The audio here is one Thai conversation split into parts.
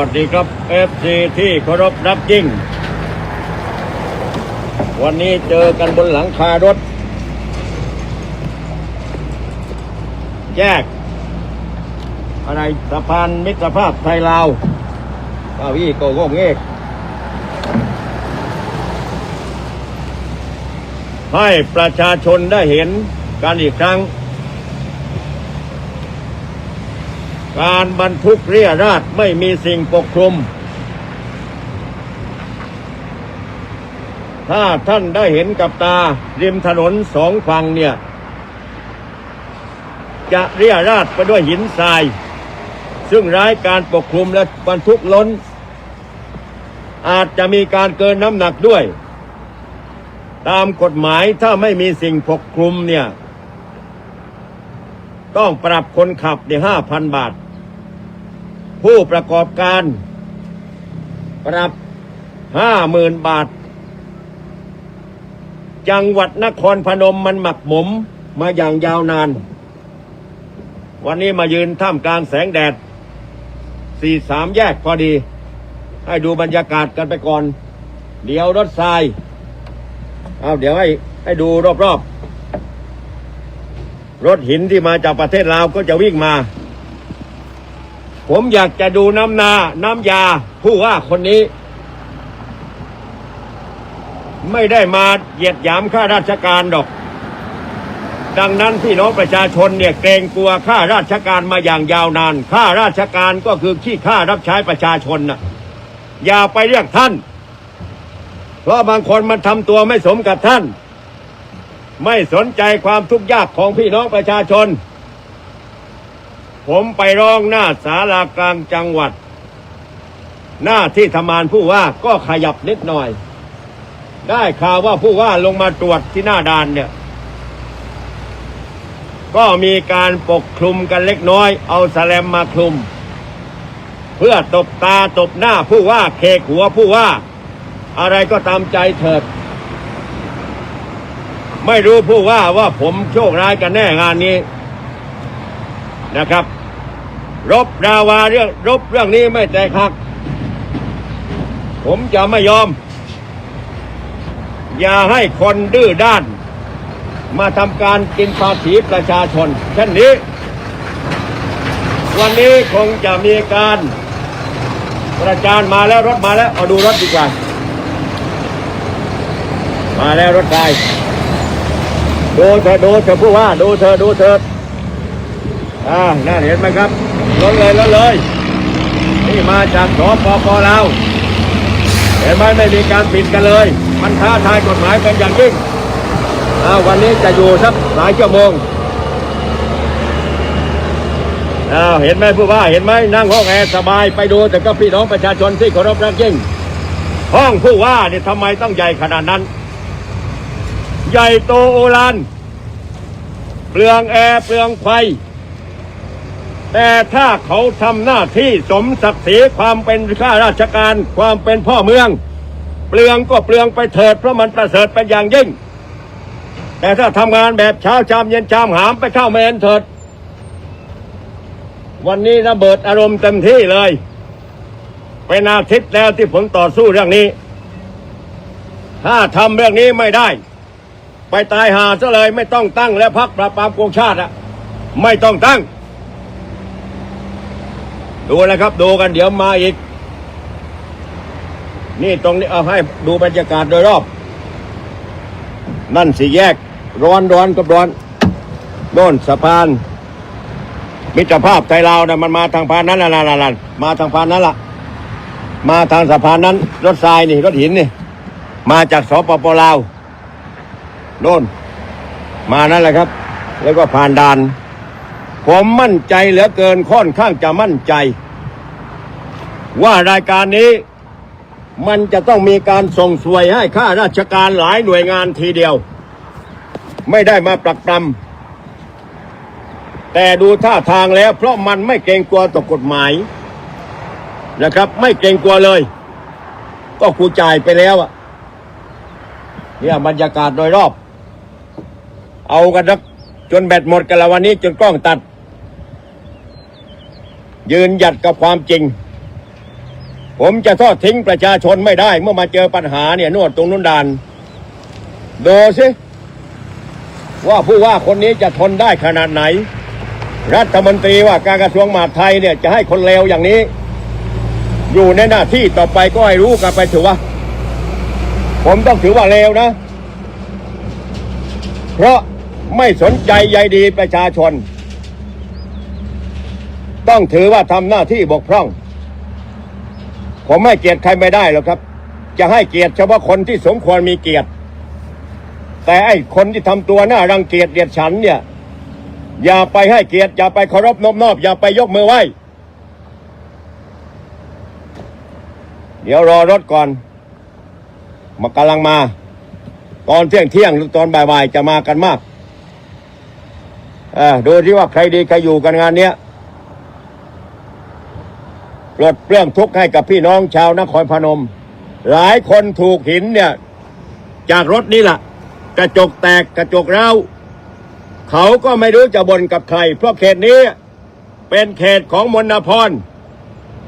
วัสดีครับเอฟซีที่เคารพนับยิ่ง วันนี้เจอกันบนหลังคารถ แยก อะไรสะพานมิตรภาพไทยลาวป้าวี่กโก้เงกให้ประชาชนได้เห็นกันอีกครั้ง การบรรทุกเรียราดไม่มีสิ่งปกคลุม ถ้าท่านได้เห็นกับตา ริมถนนสองฝั่งเนี่ย จะเรียราดไปด้วยหินทราย ซึ่งร้ายการปกคลุมและบรรทุกล้น อาจจะมีการเกินน้ำหนักด้วย ตามกฎหมายถ้าไม่มีสิ่งปกคลุมเนี่ยต้องปรับคนขับเนี่ยห้าพันบาท ผู้ประกอบการ ปรับห้าหมื่นบาท จังหวัดนครพนมมันหมักหมมมาอย่างยาวนาน วันนี้มายืนท่ามกลางแสงแดดสี่สามแยกพอดี ให้ดูบรรยากาศกันไปก่อน เดี๋ยวรถทรายเอาเดี๋ยวให้ให้ดูรอบๆรถหินที่มาจากประเทศลาวก็จะวิ่งมา ผมอยากจะดูน้ำนา น้ำยา ผู้ว่าคนนี้ ไม่ได้มาเหยียดหยามข้าราชการดอก ดังนั้นพี่น้องประชาชนเนี่ยเกรงกลัวข้าราชการมาอย่างยาวนานข้าราชการก็คือขี้ข้ารับใช้ประชาชนนะอย่าไปเรียกท่าน เพราะบางคนมันทำตัวไม่สมกับท่าน ไม่สนใจความทุกข์ยากของพี่น้องประชาชน ผมไปร้องหน้าศาลากลางจังหวัด หน้าที่ทำงานผู้ว่าก็ขยับนิดหน่อย ได้ข่าวว่าผู้ว่าลงมาตรวจที่หน้าด่านเนี่ย ก็มีการปกคลุมกันเล็กน้อย เอาสแลมมาคลุม เพื่อตบตาตบหน้าผู้ว่าเคกหัวผู้ว่า อะไรก็ตามใจเถิด ไม่รู้ผู้ว่าว่าผมโชคร้ายกันแน่งานนี้นะครับ รบราวาเรื่องรบเรื่องนี้ไม่แตกหัก ผมจะไม่ยอม อย่าให้คนดื้อด้าน มาทำการกินภาษีประชาชน เช่นนี้ วันนี้คงจะมีการประจานมาแล้วรถมาแล้ว เอาดูรถดีกว่า มาแล้วรถไฟดูเธอดูเธอผู้ว่า ดูเธอดูเธออ่าน่าเห็นไหมครับ รถเลยรถเลย นี่มาจากสปปลาวเห็นไหมไม่มีการปิดกันเลย มันท้าทายกฎหมายเป็นอย่างยิ่งอ่าวันนี้จะอยู่สักหลายชั่วโมงอ้าวเห็นไหมผู้ว่าเห็นไหมนั่งห้องแอร์สบายไปดู แต่ก็พี่น้องประชาชนที่เคารพรักยิ่ง ห้องผู้ว่าเนี่ยทำไมต้องใหญ่ขนาดนั้น ใหญ่โตโอฬารเปลืองแอร์เปลืองไฟ แต่ถ้าเขาทำหน้าที่สมศักดิ์ศรีความเป็นข้าราชการความเป็นพ่อเมือง เปลืองก็เปลืองไปเถิดเพราะมันประเสริฐเป็นอย่างยิ่ง แต่ถ้าทำงานแบบเช้าชามเย็นชามหามไปเข้าเมนเถิด วันนี้ระเบิดอารมณ์เต็มที่เลยเป็นอาทิตย์แล้วที่ผมต่อสู้เรื่องนี้ ถ้าทำเรื่องนี้ไม่ได้ ไปตายหาซะเลยไม่ต้องตั้งและพักปราบปรามโกงชาติอะไม่ต้องตั้ง ดูนะครับดูกันเดี๋ยวมาอีก นี่ตรงนี้เอาให้ดูบรรยากาศโดยรอบ นั่นสี่แยก ร้อนร้อนกับร้อนโน่นสะพาน มิตรภาพไทยลาวนะมันมาทางพานนั้นนะนะนะมาทางพานนั้นละมาทางสะพานนั้น รถทรายนี่ รถหินนี่ มาจากสปปลาวโน่นมานั่นแหละครับ แล้วก็ผ่านด่าน ผมมั่นใจเหลือเกินค่อนข้างจะมั่นใจ ว่ารายการนี้มันจะต้องมีการส่งสวยให้ข้าราชการหลายหน่วยงานทีเดียว ไม่ได้มาปรักปรำแต่ดูท่าทางแล้ว เพราะมันไม่เกรงกลัวต่อกฎหมายนะครับ ไม่เกรงกลัวเลย ก็กูจ่ายไปแล้วอะเนี่ยบรรยากาศโดยรอบ เอากันสักจนแบตหมดกันละวันนี้จนกล้องตัด ยืนหยัดกับความจริง ผมจะทอดทิ้งประชาชนไม่ได้ เมื่อมาเจอปัญหาเนี่ยนวดตรงนู้นดานดูสิว่าผู้ว่าคนนี้จะทนได้ขนาดไหน รัฐมนตรีว่าการกระทรวงมหาดไทยเนี่ยจะให้คนเลวอย่างนี้ อยู่ในหน้าที่ต่อไปก็ให้รู้กันไปถือว่า ผมต้องถือว่าเลวนะ เพราะไม่สนใจใยดีประชาชน ต้องถือว่าทำหน้าที่บกพร่อง ผมให้เกียรติใครไม่ได้หรอกครับ จะให้เกียรติเฉพาะคนที่สมควรมีเกียรติ แต่ไอ้คนที่ทำตัวหน่ารังเกียจเดียดฉันเนี่ย อย่าไปให้เกียรติอย่าไปเคารพนอบนอบ อย่าไปยกมือไหว้เดี๋ยวรอรถก่อนมากำลังมา ตอนเที่ยงเที่ยงหรือตอนบ่ายๆจะมากันมากเออดูที่ว่าใครดีใครอยู่กันงานเนี้ย ลดเปลื้องทุกข์ให้กับพี่น้องชาวนครพนม หลายคนถูกหินเนี่ย จากรถนี่แหละกระจกแตกกระจกร้าวเขาก็ไม่รู้จะบ่นกับใคร เพราะเขตนี้เป็นเขตของมนพร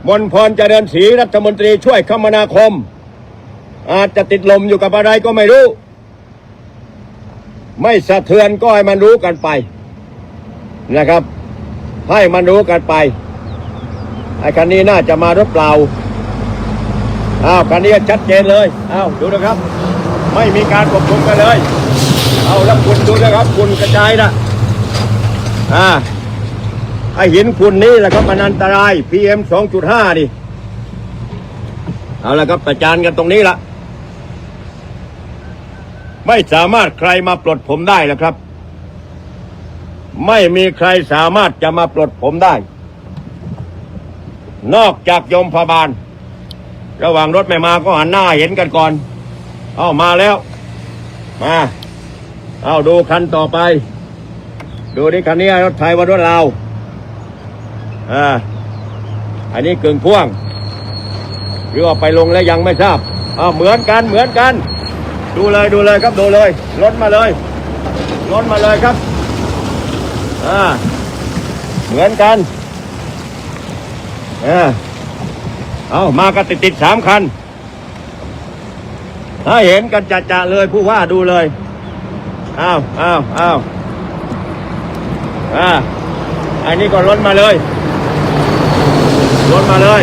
มนพรเจริญศรีรัฐมนตรีช่วยคมนาคม อาจจะติดลมอยู่กับอะไรก็ไม่รู้ ไม่สะเทือนก็ให้มันรู้กันไปนะครับ ให้มันรู้กันไป ไอ้คันนี้น่าจะมารถเปล่าอ้าวคันนี้ชัดเจนเลยอ้าวดูนะครับ ไม่มีการควบคุมกันเลยเอาแล้วคุณดูนะครับคุณกระจายนะอ่าไอหินคุณนี่แหละครับมันอันตราย PM 2.5ดิเอาละครับประจานกันตรงนี้ละไม่สามารถใครมาปลดผมได้แล้วครับ ไม่มีใครสามารถจะมาปลดผมได้ นอกจากยมพบาล ระหว่างรถไม่มาก็หันหน้าเห็นกันก่อน เอามาแล้ว มา เอาดูคันต่อไป ดูดิคันนี้รถไทยวันรถเราวอ่าอันนี้กึ่งพ่วง หรือว่าไปลงแล้วยังไม่ทราบอ้าเหมือนกันเหมือนกัน ดูเลยดูเลยครับดูเลยรถมาเลยรถมาเลยครับอ่าเหมือนกัน อ่าเอามากันติดติดๆสามคัน ถ้าเห็นกันจะๆเลยผู้ว่าดูเลยอ้าวอ้าวอ้าวอ่าอันนี้ก็ล้นมาเลยล้นมาเลย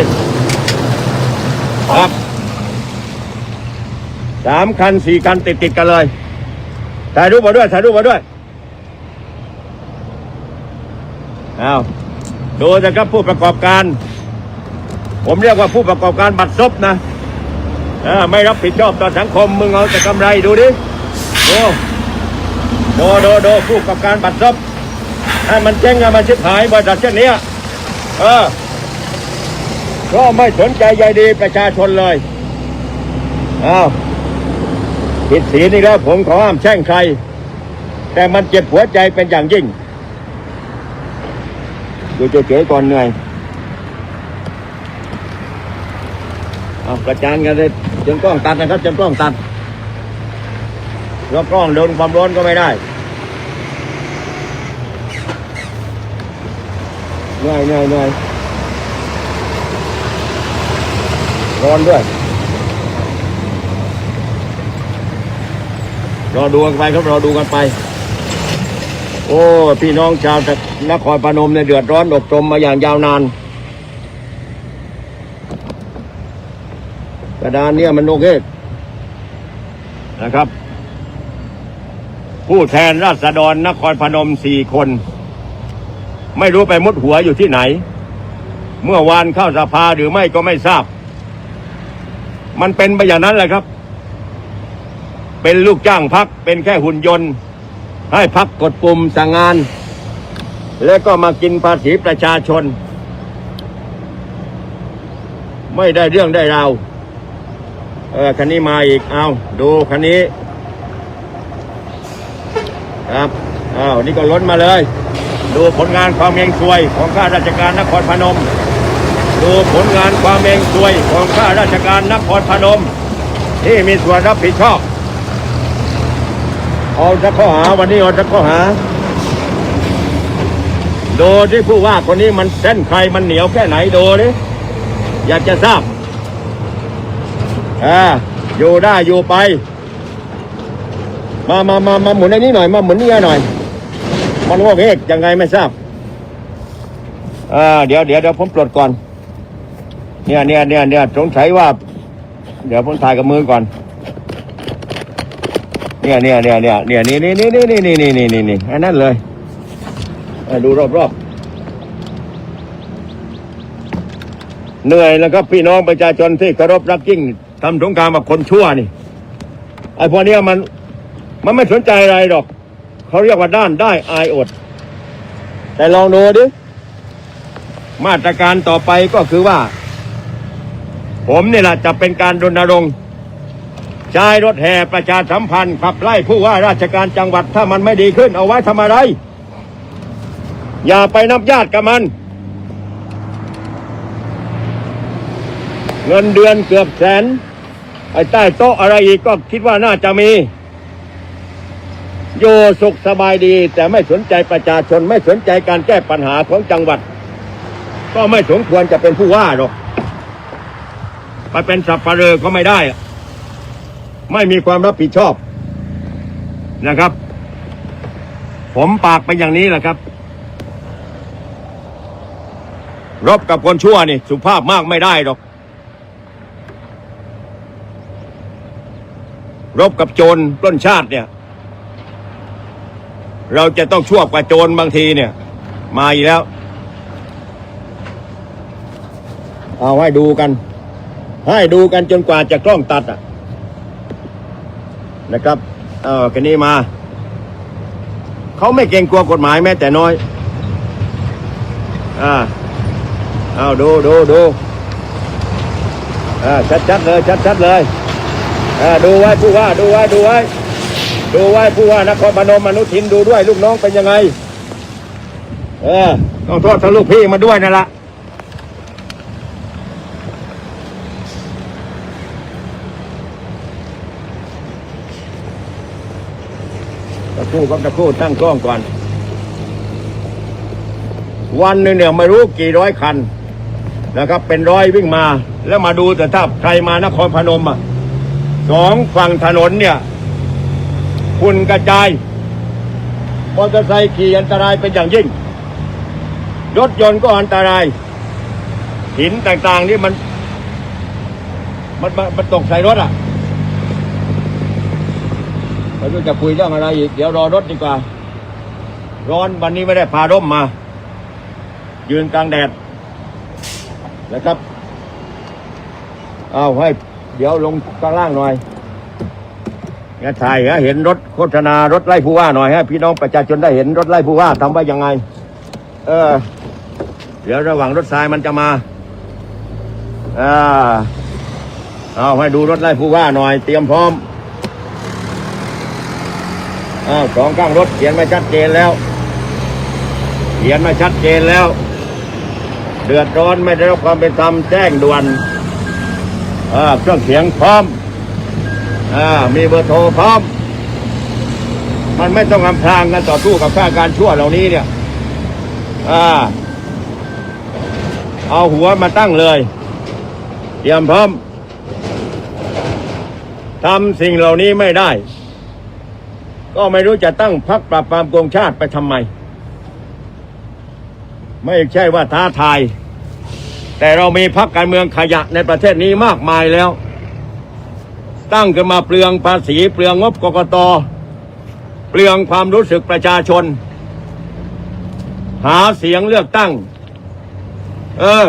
ครับสามคันสี่คันติดติดๆกันเลยถ่ายรูปมาด้วยถ่ายรูปมาด้วยอ้าวดูนะครับผู้ประกอบการ ผมเรียกว่าผู้ประกอบการบัตรซบนะไม่รับผิดชอบต่อสังคมมึงเอาแต่กำไรดูดิดูดูดูดูผู้ประกอบการบัตรซบให้มันเจ๊งให้มันชิบหายบริษัทเช่นเนี้ยเออก็ไม่สนใจใยดีประชาชนเลยอ้าวผิดศีลนี่แล้วผมขอห้ามแช่งใคร แต่มันเจ็บหัวใจเป็นอย่างยิ่ง ดูเฉยๆก่อนเหนื่อย เอาประจานกันเลยจนกล้องตัดนะครับจนกล้องตัดแล้วกล้องโดนความร้อนก็ไม่ได้เหนื่อยเหนื่อยเหนื่อยร้อนด้วยรอดูกันไปครับรอดูกันไป โอ้ พี่น้องชาวนครพนมเนี่ยเดือดร้อนอกตมมาอย่างยาวนาน ระดานเนี่ยมันโอเคนะครับ ผู้แทนราษฎรนครพนมสี่คน ไม่รู้ไปมุดหัวอยู่ที่ไหน เมื่อวานเข้าสภาหรือไม่ก็ไม่ทราบ มันเป็นไปอย่างนั้นแหละครับ เป็นลูกจ้างพักเป็นแค่หุ่นยนต์ ให้พักกดปุ่มสั่งงาน แล้วก็มากินภาษีประชาชน ไม่ได้เรื่องได้ราว เออคันนี้มาอีก เอาดูคันนี้ ครับอ้าวนี่ก็ล้นมาเลย ดูผลงานความเองซวยของข้าราชการนครพนม ดูผลงานความเองซวยของข้าราชการนครพนม ที่มีส่วนรับผิดชอบเอาจะข้อหาวันนี้เอาจะข้อหาดูที่ผู้ว่าคนนี้มันเส้นใครมันเหนียวแค่ไหนดูดิอยากจะทราบ อ่าอยู่ได้อยู่ไป มามามามาหมุนไอ้นี้หน่อย มาหมุนนี่หน่อย มันงอกเอกยังไงไม่ทราบอ่าเดี๋ยวเดี๋ยวเดี๋ยวผมปลดก่อน เนี่ยเนี่ยเนี่ยเนี่ยสงสัยว่า เดี๋ยวผมถ่ายกับมือก่อน เนี่ยเนี่ยเนี่ยเนี่ยเนี่ยนี่นี่นี่นี่นี่นี่นี่นี่นี่นี่อันนั้นเลยดูรอบรอบเหนื่อยแล้วครับพี่น้องประชาชนที่เคารพรักยิ่ง ทำสงครามกับคนชั่วนี่ไอ้พวกเนี้ยมัน มันไม่สนใจอะไรหรอก เขาเรียกว่าด้านได้อายอด แต่ลองดูดิ มาตรการต่อไปก็คือว่า ผมนี่แหละจะเป็นการรณรงค์ใช้รถแห่ประชาสัมพันธ์ขับไล่ผู้ว่าราชการจังหวัดถ้ามันไม่ดีขึ้นเอาไว้ทำอะไร อย่าไปนับญาติกับมัน เงินเดือนเกือบแสน ไอ้ใต้โต๊ะอะไรอีกก็คิดว่าน่าจะมีอยู่สุขสบายดี แต่ไม่สนใจประชาชนไม่สนใจการแก้ปัญหาของจังหวัด ก็ไม่สมควรจะเป็นผู้ว่าหรอกไปเป็นสับปะเลอก็ไม่ได้อะไม่มีความรับผิดชอบนะครับ ผมปากไปอย่างนี้แหละครับ รบกับคนชั่วนี่ สุภาพมากไม่ได้หรอก รบกับโจรปล้นชาติเนี่ย เราจะต้องชั่วกว่าโจรบางทีเนี่ย มาอีกแล้ว เอาให้ดูกัน ให้ดูกันจนกว่าจะกล้องตัดอะ นะครับ เอากันนี้มา เขาไม่เกรงกลัวกฎหมายแม้แต่น้อย อ่า เอาดูดูดูอ่าชัดๆเลย ชัดๆเลย ดูไว้ผู้ว่าดูไว้ดูไว้ดูไว้ผู้ว่านครพนมอนุทินดูด้วย ลูกน้องเป็นยังไง เออต้องโทษทั้งลูกพี่มาด้วยนั่นละตะครู่ครับตะคู่ตั้งกล้องก่อน วันหนึ่งเนี่ยไม่รู้กี่ร้อยคันนะครับ เป็นร้อยวิ่งมา แล้วมาดูแต่ถ้าใครมานครพนมอะ สองฝั่งถนนเนี่ยฝุ่นกระจายมอเตอร์ไซค์ขี่อันตรายเป็นอย่างยิ่ง รถยนต์ก็อันตราย หินต่างๆนี่มัน มันมันตกใส่รถอะไม่รู้จะคุยเรื่องอะไรอีก เดี๋ยวรอรถดีกว่า ร้อนวันนี้ไม่ได้พาร่มมา ยืนกลางแดดนะครับ เอาให้ เดี๋ยวลงข้างล่างหน่อยงั้นถ่ายให้เห็นรถโฆษณารถไล่ผู้ว่าหน่อยให้พี่น้องประชาชนได้เห็นรถไล่ผู้ว่าทำว่ายังไง เออ เดี๋ยวระหว่างรถทรายมันจะมาอ่าเอาให้ดูรถไล่ผู้ว่าหน่อย เตรียมพร้อมอ้าวสองข้างรถเขียนมาชัดเจนแล้วเขียนมาชัดเจนแล้ว เดือดร้อนไม่ได้รับความเป็นธรรมแจ้งด่วน เครื่องเสียงพร้อมอ่ามีเบอร์โทรพร้อม มันไม่ต้องอำพรางกันต่อสู้กับข้าการชั่วเหล่านี้เนี่ยอ่าเอาหัวมาตั้งเลย เตรียมพร้อมทำสิ่งเหล่านี้ไม่ได้ ก็ไม่รู้จะตั้งพักปราบปรามโกงชาติไปทำไม ไม่ใช่ว่าท้าทาย แต่เรามีพักการเมืองขยะในประเทศนี้มากมายแล้ว ตั้งขึ้นมาเปลืองภาษีเปลืองงบกกตเปลืองความรู้สึกประชาชน หาเสียงเลือกตั้ง เออ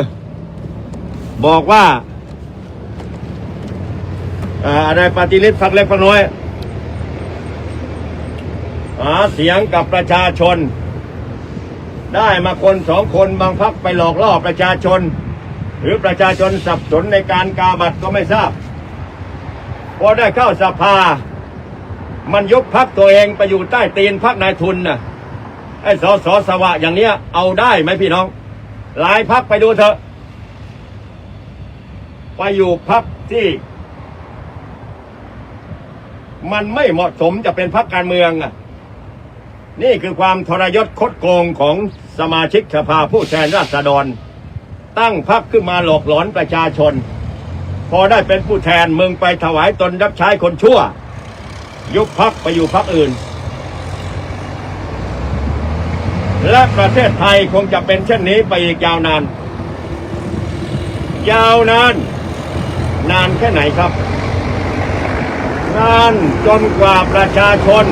บอกว่าอ่าอะไรปฏิริษีพักเล็กพักน้อย หาเสียงกับประชาชน ได้มาคนสองคนบางพักไปหลอกล่อประชาชน หรือประชาชนสับสนในการกาบัตรก็ไม่ทราบ พอได้เข้าสภา มันยกพักตัวเองไปอยู่ใต้ตีนพักนายทุนน่ะไอ้สอสอสวะอย่างเนี้ย เอาได้ไหมพี่น้อง หลายพักไปดูเถอะ ไปอยู่พักที่ มันไม่เหมาะสมจะเป็นพักการเมืองอะนี่คือความทรยศคดโกงของสมาชิกสภาผู้แทนราษฎร ตั้งพักขึ้นมาหลอกหลอนประชาชน พอได้เป็นผู้แทนมึงไปถวายตนรับใช้คนชั่ว ยุบพักไปอยู่พักอื่น และประเทศไทยคงจะเป็นเช่นนี้ไปอีกยาวนาน ยาวนาน นานแค่ไหนครับ นานจนกว่าประชาชน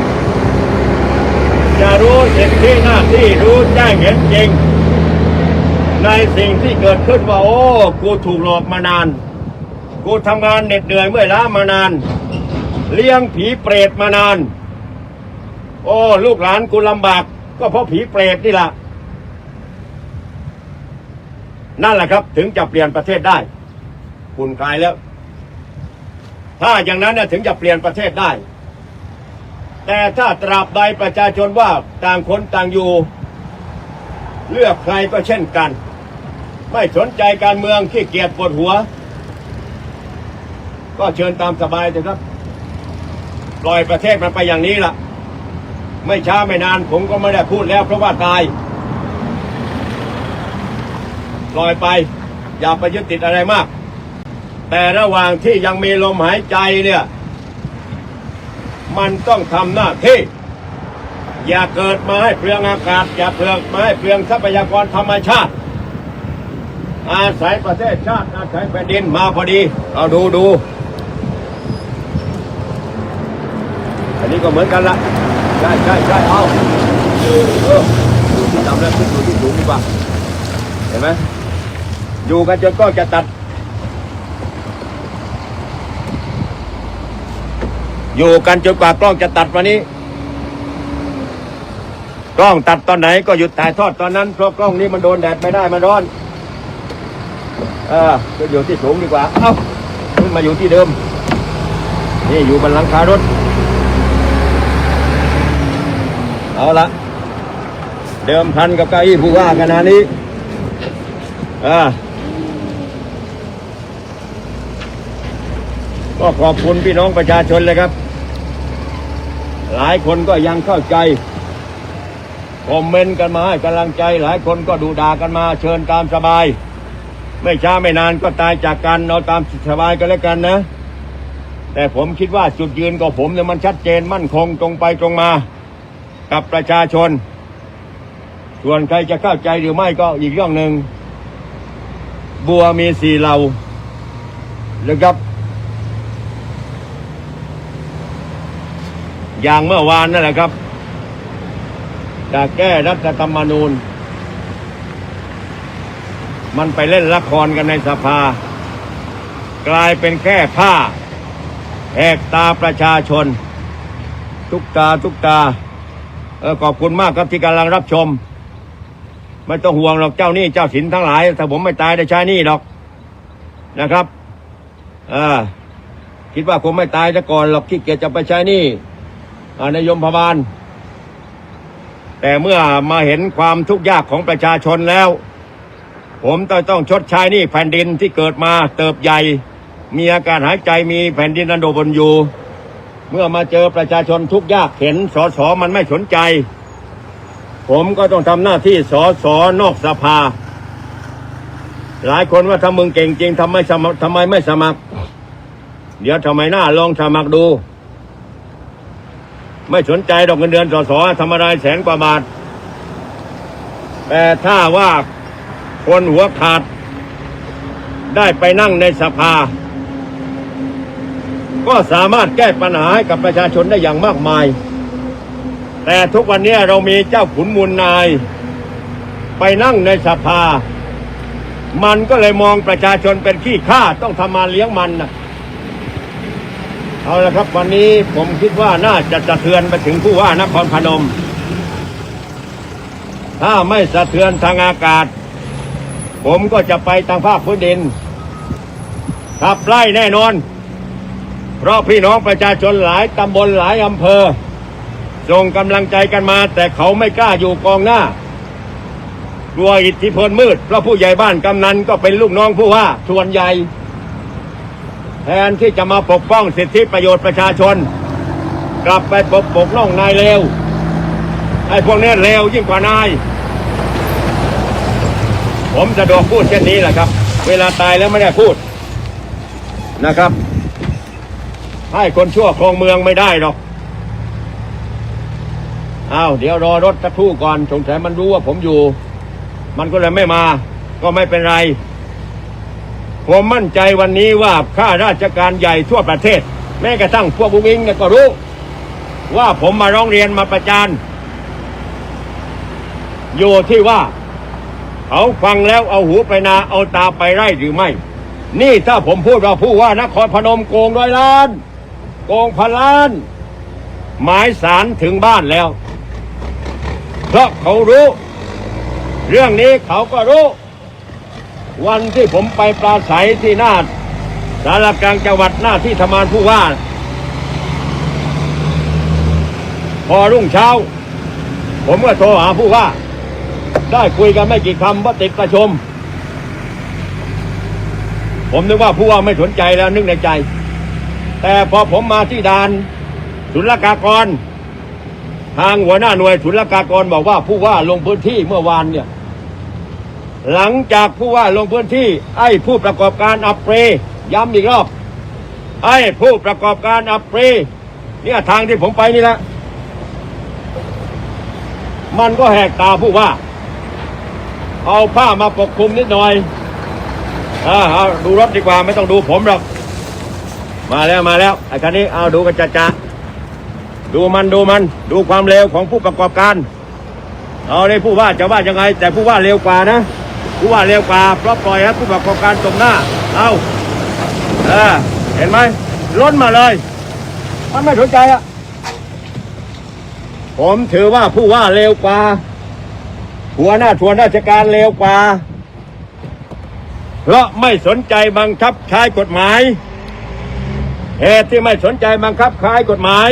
จะรู้สิทธิหน้าที่รู้แจ้งเห็นจริง ในสิ่งที่เกิดขึ้นว่า โอ้ กูถูกหลอกมานาน กูทำงานเหน็ดเหนื่อยเมื่อยล้ามานาน เลี้ยงผีเปรตมานาน โอ้ ลูกหลานกูลำบาก ก็เพราะผีเปรตนี่แหละนั่นแหละครับ ถึงจะเปลี่ยนประเทศได้ คุณคลายแล้ว ถ้าอย่างนั้นน่ะถึงจะเปลี่ยนประเทศได้ แต่ถ้าตราบใดประชาชนว่าต่างคนต่างอยู่ เลือกใครก็เช่นกัน ไม่สนใจการเมืองขี้เกียจปวดหัว ก็เชิญตามสบายเถอะครับ ปล่อยประเทศมันไปอย่างนี้ล่ะ ไม่ช้าไม่นานผมก็ไม่ได้พูดแล้วเพราะว่าตาย ปล่อยไป อย่าไปยึดติดอะไรมาก แต่ระหว่างที่ยังมีลมหายใจเนี่ย มันต้องทำหน้าที่อย่าเกิดมาให้เปลืองอากาศ อย่าเปลืองมาให้เปลืองทรัพยากรธรรมชาติ อาศัยประเทศชาติอาศัยแผ่นดินมาพอดีเราดูดู อันนี้ก็เหมือนกันละใช่ใช่ใช่เอาเออดูที่ต่ำแล้วขึ้นดูที่สูงดีกว่าเห็นไหมอยู่กันจนก็จะตัด อยู่กันจนกว่ากล้องจะตัดวันนี้ กล้องตัดตอนไหนก็หยุดถ่ายทอดตอนนั้นเพราะกล้องนี้มันโดนแดดไม่ได้มันร้อน เออก็อยู่ที่สูงดีกว่า เอ้าขึ้นมาอยู่ที่เดิม นี่อยู่บนหลังคารถ เอาละเดิมพันกับเก้าอี้ผู้ว่าขนาดนี้อ่าก็ขอบคุณพี่น้องประชาชนเลยครับ หลายคนก็ยังเข้าใจ คอมเมนต์กันมาให้กำลังใจ หลายคนก็ดูด่ากันมาเชิญตามสบาย ไม่ช้าไม่นานก็ตายจากกันเอาตามสบายกันแล้วกันนะ แต่ผมคิดว่าจุดยืนของผมเนี่ยมันชัดเจนมั่นคงตรงไปตรงมา กับประชาชน ส่วนใครจะเข้าใจหรือไม่ก็อีกเรื่องหนึ่งบัวมีสี่เหล่านะครับ อย่างเมื่อวานนั่นแหละครับจะแก้รัฐธรรมนูญ มันไปเล่นละครกันในสภา กลายเป็นแค่ผ้าแหกตาประชาชน ทุกตาทุกตาเออขอบคุณมากครับที่กำลังรับชม ไม่ต้องห่วงหรอกเจ้านี้เจ้าสินทั้งหลายถ้าผมไม่ตายได้ใช้นี้หรอกนะครับเออคิดว่าผมไม่ตายซะก่อนหรอกขี้เกียจจะไปใช้หนี้อ่าในยมพบาลแต่เมื่อมาเห็นความทุกข์ยากของประชาชนแล้ว ผมต้องต้องชดใช้นี้แผ่นดินที่เกิดมาเติบใหญ่ มีอาการหายใจมีแผ่นดินอันโดบนอยู่ เมื่อมาเจอประชาชนทุกยากเห็นสอสอมันไม่สนใจ ผมก็ต้องทำหน้าที่สอสอนอกสภา หลายคนว่าถ้ามึงเก่งจริงทำไมสมัครทำไมไม่สมัคร เดี๋ยวทำไมหน้าลองสมัครดู ไม่สนใจดอกเงินเดือนสอสอทำอะไรแสนกว่าบาทแต่ถ้าว่า คนหัวขาด ได้ไปนั่งในสภา ก็สามารถแก้ปัญหาให้กับประชาชนได้อย่างมากมาย แต่ทุกวันนี้เรามีเจ้าขุนมูลนาย ไปนั่งในสภา มันก็เลยมองประชาชนเป็นขี้ข้าต้องทำมาเลี้ยงมันนะเอาละครับวันนี้ผมคิดว่าน่าจะสะเทือนไปถึงผู้ว่านครพนม ถ้าไม่สะเทือนทางอากาศ ผมก็จะไปทางภาคพื้นดินขับไล่แน่นอน เพราะพี่น้องประชาชนหลายตำบลหลายอำเภอส่งกำลังใจกันมา แต่เขาไม่กล้าอยู่กองหน้า กลัวอิทธิพลมืด เพราะผู้ใหญ่บ้านกำนันก็เป็นลูกน้องผู้ว่าส่วนใหญ่ แทนที่จะมาปกป้องสิทธิประโยชน์ประชาชน กลับไปปกปกน้องนายเลวไอ้พวกนี้เลวยิ่งกว่านาย ผมสะดวกพูดเช่นนี้แหละครับ เวลาตายแล้วไม่ได้พูดนะครับ ให้คนชั่วครองเมืองไม่ได้หรอกอ้าวเดี๋ยวรอรถสักครู่ก่อนสงสัยมันรู้ว่าผมอยู่ มันก็เลยไม่มา ก็ไม่เป็นไร ผมมั่นใจวันนี้ว่าข้าราชการใหญ่ทั่วประเทศ แม้กระทั่งพวกบุกิงเนี่ยก็รู้ ว่าผมมาร้องเรียนมาประจานอยู่ที่ว่า เขาฟังแล้วเอาหูไปนาเอาตาไปไร่หรือไม่ นี่ถ้าผมพูดว่าผู้ว่านครพนมโกงร้อยล้าน โกงพันล้าน หมายสารถึงบ้านแล้ว เพราะเขารู้ เรื่องนี้เขาก็รู้ วันที่ผมไปปราศัยที่นาสารกลางจังหวัดหน้าที่ทำงานผู้ว่า พอรุ่งเช้า ผมก็โทรหาผู้ว่า ได้คุยกันไม่กี่คำว่าติดประชุม ผมนึกว่าผู้ว่าไม่สนใจแล้วนึกในใจ แต่พอผมมาที่ด่านศุลกากร ทางหัวหน้าหน่วยศุลกากรบอกว่าผู้ว่าลงพื้นที่เมื่อวานเนี่ย หลังจากผู้ว่าลงพื้นที่ ไอ้ผู้ประกอบการอัปเปรย์ย้ำอีกรอบ ไอ้ผู้ประกอบการอัปเปรย์เนี่ยทางที่ผมไปนี่แหละมันก็แหกตาผู้ว่า เอาผ้ามาปกคลุมนิดหน่อยอ่าเอาดูรถดีกว่าไม่ต้องดูผมหรอก มาแล้วมาแล้วไอ้คันนี้เอาดูกันจะจะดูมันดูมัน ดูความเร็วของผู้ประกอบการ เอาเลยผู้ว่าจะว่ายังไง แต่ผู้ว่าเร็วกว่านะ ผู้ว่าเร็วกว่าเพราะปล่อยให้ผู้ประกอบการตรงหน้า เอาเออเห็นไหมล้นมาเลย มันไม่สนใจอะผมถือว่าผู้ว่าเร็วกว่า หัวหน้าทวนราชการเร็วกว่าเพราะไม่สนใจบังคับใช้กฎหมาย เหตุที่ไม่สนใจบังคับใช้กฎหมาย